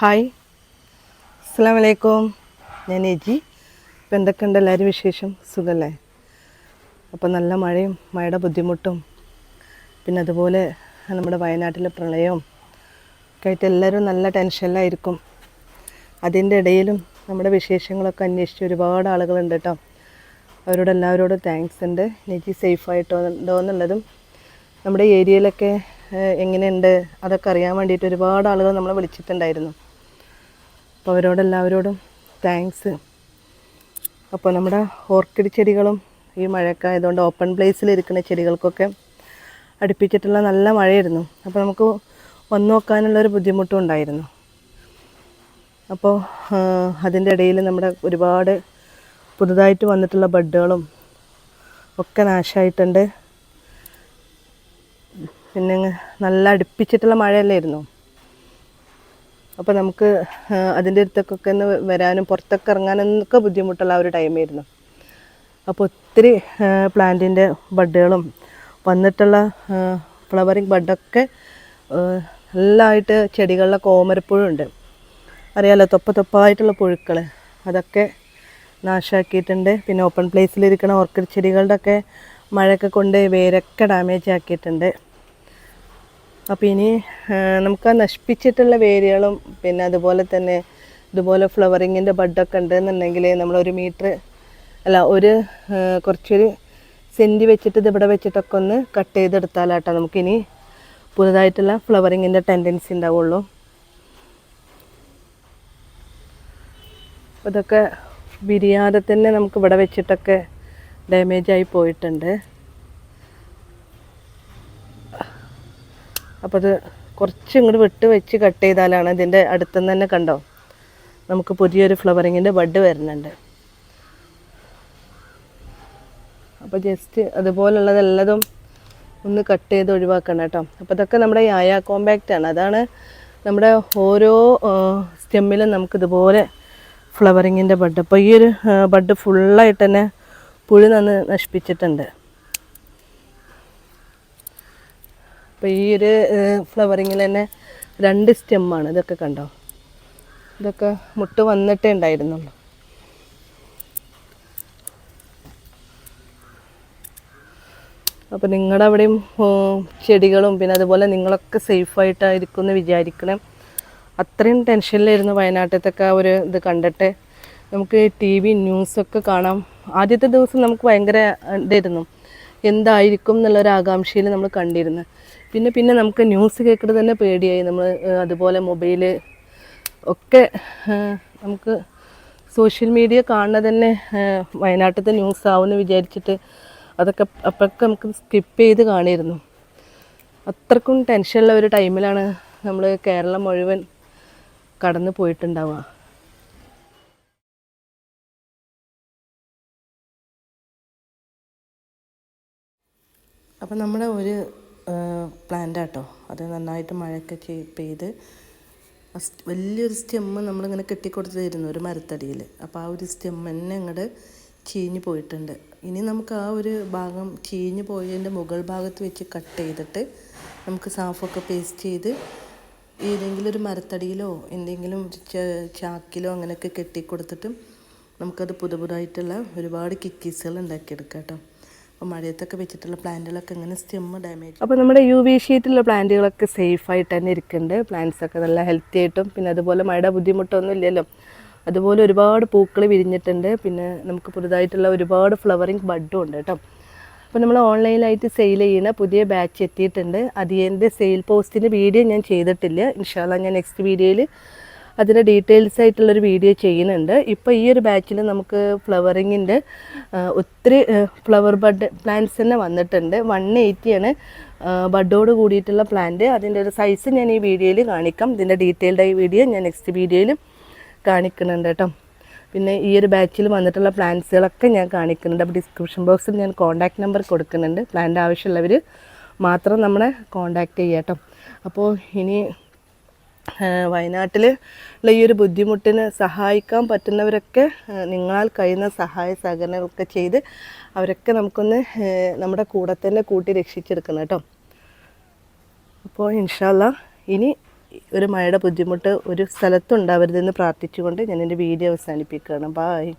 Hi. അസ്സാം വലൈക്കും ഞാൻ എജി ഇപ്പം എന്തൊക്കെയുണ്ട് എല്ലാവരും വിശേഷം? സുഖമല്ലേ അപ്പം നല്ല മഴയും മഴയുടെ ബുദ്ധിമുട്ടും പിന്നെ അതുപോലെ നമ്മുടെ വയനാട്ടിലെ പ്രളയവും ഒക്കെ ആയിട്ട് എല്ലാവരും നല്ല ടെൻഷനിലായിരിക്കും. അതിന്റെ ഇടയിലും നമ്മുടെ വിശേഷങ്ങളൊക്കെ അന്വേഷിച്ച് ഒരുപാട് ആളുകളുണ്ട് കേട്ടോ. അവരോട് എല്ലാവരോടും താങ്ക്സ് ഉണ്ട്. നെജി സേഫായിട്ടോ ഉണ്ടോ എന്നുള്ളതും നമ്മുടെ ഏരിയയിലൊക്കെ എങ്ങനെയുണ്ട്? അതൊക്കെ അറിയാൻ വേണ്ടിയിട്ട് ഒരുപാട് ആളുകൾ നമ്മളെ വിളിച്ചിട്ടുണ്ടായിരുന്നു. അപ്പോൾ അവരോടെല്ലാവരോടും താങ്ക്സ് അപ്പോൾ നമ്മുടെ ഓർക്കിഡ് ചെടികളും ഈ മഴക്കായതുകൊണ്ട് ഓപ്പൺ പ്ലേസിൽ ഇരിക്കുന്ന ചെടികൾക്കൊക്കെ അടുപ്പിച്ചിട്ടുള്ള നല്ല മഴയായിരുന്നു. അപ്പോൾ നമുക്ക് വന്നു നോക്കാനുള്ളൊരു ബുദ്ധിമുട്ടും ഉണ്ടായിരുന്നു. അപ്പോൾ അതിന്റെ ഇടയിൽ നമ്മുടെ ഒരുപാട് പുതുതായിട്ട് വന്നിട്ടുള്ള ബഡ്ഡുകളും ഒക്കെ നാശമായിട്ടുണ്ട് പിന്നെ നല്ല അടുപ്പിച്ചിട്ടുള്ള മഴയല്ലായിരുന്നു. അപ്പോൾ നമുക്ക് അതിന്റെ അടുത്തൊക്കെ ഒന്ന് വരാനും പുറത്തൊക്കെ ഇറങ്ങാനൊക്കെ ബുദ്ധിമുട്ടുള്ള ഒരു ടൈമായിരുന്നു അപ്പോൾ ഒത്തിരി പ്ലാന്റിന്റെ ബഡുകളും വന്നിട്ടുള്ള ഫ്ലവറിങ് ബഡൊക്കെ നല്ലതായിട്ട് ചെടികളിലൊക്കെ ഓമരപ്പുഴുണ്ട് അറിയാലോ തൊപ്പ തൊപ്പായിട്ടുള്ള പുഴുക്കൾ അതൊക്കെ നാശമാക്കിയിട്ടുണ്ട് പിന്നെ ഓപ്പൺ പ്ലേസിലിരിക്കുന്ന ഓർക്കിഡ് ചെടികളുടെയൊക്കെ മഴയൊക്കെ കൊണ്ട് വേരൊക്കെ ഡാമേജ് ആക്കിയിട്ടുണ്ട്. അപ്പോൾ ഇനി നമുക്ക് ആ നശിപ്പിച്ചിട്ടുള്ള വേരുകളും പിന്നെ അതുപോലെ തന്നെ ഇതുപോലെ ഫ്ലവറിങ്ങിന്റെ ബഡൊക്കെ ഉണ്ടെന്നുണ്ടെങ്കിൽ നമ്മളൊരു മീറ്റർ അല്ല ഒരു കുറച്ചൊരു സെന്റ് വെച്ചിട്ട് ഇതിവിടെ വെച്ചിട്ടൊക്കെ ഒന്ന് കട്ട് ചെയ്തെടുത്താലാട്ടോ നമുക്കിനി പുതുതായിട്ടുള്ള ഫ്ലവറിങ്ങിന്റെ ടെൻഡൻസി ഉണ്ടാവുള്ളൂ. ഇതൊക്കെ വിരിയാതെ തന്നെ നമുക്ക് ഇവിടെ വെച്ചിട്ടൊക്കെ ഡാമേജായി പോയിട്ടുണ്ട്. അപ്പോൾ അത് കുറച്ച് ഇങ്ങോട്ട് വിട്ട് വെച്ച് കട്ട് ചെയ്താലാണ് ഇതിന്റെ അടുത്തുനിന്ന് തന്നെ കണ്ടോ? നമുക്ക് പുതിയൊരു ഫ്ലവറിങ്ങിന്റെ ബഡ് വരുന്നുണ്ട്. അപ്പോൾ ജസ്റ്റ് അതുപോലുള്ളതെല്ലതും ഒന്ന് കട്ട് ചെയ്ത് ഒഴിവാക്കണം കേട്ടോ. അപ്പോൾ ഇതൊക്കെ നമ്മുടെ യായ കോമ്പാക്റ്റ് ആണ്. അതാണ് നമ്മുടെ ഓരോ സ്റ്റെമ്മിലും നമുക്കിതുപോലെ ഫ്ലവറിങ്ങിന്റെ ബഡ് അപ്പോൾ ഈ ഒരു ബഡ് ഫുള്ളായിട്ട് തന്നെ പുഴു നന്ന് നശിപ്പിച്ചിട്ടുണ്ട്. അപ്പോൾ ഈ ഒരു ഫ്ലവറിങ്ങിൽ തന്നെ രണ്ട് സ്റ്റെമ്മാണ് ഇതൊക്കെ കണ്ടോ? ഇതൊക്കെ മുട്ട് വന്നിട്ടേ ഉണ്ടായിരുന്നുള്ളൂ. അപ്പോൾ നിങ്ങളുടെ അവിടെയും ചെടികളും പിന്നെ അതുപോലെ നിങ്ങളൊക്കെ സേഫായിട്ടായിരിക്കും എന്ന് വിചാരിക്കണം. അത്രയും ടെൻഷനിലായിരുന്നു വയനാട്ടിലത്തൊക്കെ ഒരു ഇത് കണ്ടിട്ട്. നമുക്ക് ടി വി ന്യൂസൊക്കെ കാണാം. ആദ്യത്തെ ദിവസം നമുക്ക് ഭയങ്കര ഇതായിരുന്നു. എന്തായിരിക്കും എന്നുള്ളൊരു ആകാംക്ഷയിൽ നമ്മൾ കണ്ടിരുന്നു. പിന്നെ പിന്നെ നമുക്ക് ന്യൂസ് കേൾക്കുന്നത് തന്നെ പേടിയായി. നമ്മൾ അതുപോലെ മൊബൈൽ ഒക്കെ നമുക്ക് സോഷ്യൽ മീഡിയ കാണുന്നത് തന്നെ വയനാട്ടിലത്തെ ന്യൂസ് ആവുമെന്ന് വിചാരിച്ചിട്ട് അതൊക്കെ അപ്പോഴൊക്കെ നമുക്ക് സ്കിപ്പ് ചെയ്ത് കാണിയിരുന്നു. അത്രക്കും ടെൻഷനുള്ള ഒരു ടൈമിലാണ് നമ്മൾ കേരളം മുഴുവൻ കടന്നു പോയിട്ടുണ്ടാവുക. അപ്പം നമ്മുടെ ഒരു പ്ലാന്റ് ആട്ടോ. അത് നന്നായിട്ട് മഴയൊക്കെ പെയ്ത് വലിയൊരു സ്റ്റെമ്മ് നമ്മളിങ്ങനെ കെട്ടിക്കൊടുത്തിരുന്നു ഒരു മരത്തടിയിൽ അപ്പോൾ ആ ഒരു സ്റ്റെം തന്നെ അങ്ങോട്ട് ചീഞ്ഞ് പോയിട്ടുണ്ട്. ഇനി നമുക്ക് ആ ഒരു ഭാഗം ചീഞ്ഞ് പോയതിന്റെ മുകൾ ഭാഗത്ത് വെച്ച് കട്ട് ചെയ്തിട്ട് നമുക്ക് സാഫൊക്കെ പേസ്റ്റ് ചെയ്ത് ഏതെങ്കിലും ഒരു മരത്തടിയിലോ എന്തെങ്കിലും ചാക്കിലോ അങ്ങനെയൊക്കെ കെട്ടിക്കൊടുത്തിട്ട് നമുക്കത് പുതു പുതുതായിട്ടുള്ള ഒരുപാട് കിക്കീസുകൾ ഉണ്ടാക്കിയെടുക്കാം കേട്ടോ അപ്പോൾ മഴയത്തൊക്കെ വെച്ചിട്ടുള്ള പ്ലാന്റുകളൊക്കെ ഇങ്ങനെ സ്റ്റെമ്മ് ഡാമേജ് അപ്പോൾ നമ്മുടെ യു വി ഷീറ്റുള്ള പ്ലാന്റുകളൊക്കെ സേഫ് ആയിട്ട് തന്നെ ഇരിക്കുന്നുണ്ട് പ്ലാന്റ്സ് ഒക്കെ നല്ല ഹെൽത്തി ആയിട്ടും പിന്നെ അതുപോലെ മഴയുടെ ബുദ്ധിമുട്ടൊന്നും ഇല്ലല്ലോ. അതുപോലെ ഒരുപാട് പൂക്കൾ വിരിഞ്ഞിട്ടുണ്ട്. പിന്നെ നമുക്ക് പുതുതായിട്ടുള്ള ഒരുപാട് ഫ്ലവറിങ് ബഡും ഉണ്ട് കേട്ടോ. അപ്പോൾ നമ്മൾ ഓൺലൈനായിട്ട് സെയിൽ ചെയ്യുന്ന പുതിയ ബാച്ച് എത്തിയിട്ടുണ്ട്. അതിന്റെ സെയിൽ പോസ്റ്റിന്റെ വീഡിയോ ഞാൻ ചെയ്തിട്ടില്ല. ഇൻഷാല്ല ഞാൻ നെക്സ്റ്റ് വീഡിയോയിൽ അതിന്റെ ഡീറ്റെയിൽസ് ആയിട്ടുള്ളൊരു വീഡിയോ ചെയ്യുന്നുണ്ട്. ഇപ്പോൾ ഈ ഒരു ബാച്ചിൽ നമുക്ക് ഫ്ലവറിങ്ങിന്റെ ഒത്തിരി ഫ്ലവർ ബഡ് പ്ലാന്റ്സ് തന്നെ വന്നിട്ടുണ്ട്. വൺ എയ്റ്റിയാണ് ബഡോട് കൂടിയിട്ടുള്ള പ്ലാന്റ് അതിന്റെ ഒരു സൈസ് ഞാൻ ഈ വീഡിയോയിൽ കാണിക്കാം. ഇതിന്റെ ഡീറ്റെയിൽഡ് ആയി വീഡിയോ ഞാൻ നെക്സ്റ്റ് വീഡിയോയിൽ കാണിക്കുന്നുണ്ട് കേട്ടോ. പിന്നെ ഈ ഒരു ബാച്ചിൽ വന്നിട്ടുള്ള പ്ലാന്റ്സുകളൊക്കെ ഞാൻ കാണിക്കുന്നുണ്ട്. അപ്പോൾ ഡിസ്ക്രിപ്ഷൻ ബോക്സിൽ ഞാൻ കോൺടാക്ട് നമ്പർ കൊടുക്കുന്നുണ്ട്. പ്ലാന്റ് ആവശ്യമുള്ളവർ മാത്രം നമ്മളെ കോണ്ടാക്ട് ചെയ്യാം കേട്ടോ. അപ്പോൾ ഇനി വയനാട്ടിൽ ഉള്ള ഈ ഒരു ബുദ്ധിമുട്ടിന് സഹായിക്കാൻ പറ്റുന്നവരൊക്കെ നിങ്ങളാൽ കഴിയുന്ന സഹായ സഹകരണങ്ങളൊക്കെ ചെയ്ത് അവരൊക്കെ നമുക്കൊന്ന് നമ്മുടെ കൂടെ തന്നെ കൂട്ടി രക്ഷിച്ചെടുക്കണം കേട്ടോ. അപ്പോൾ ഇൻഷാല്ല ഇനി ഒരു മഴയുടെ ബുദ്ധിമുട്ട് ഒരു സ്ഥലത്തുണ്ടാവരുതെന്ന് പ്രാർത്ഥിച്ചുകൊണ്ട് ഞാൻ എന്റെ വീഡിയോ അവസാനിപ്പിക്കുകയാണ്. ബായ്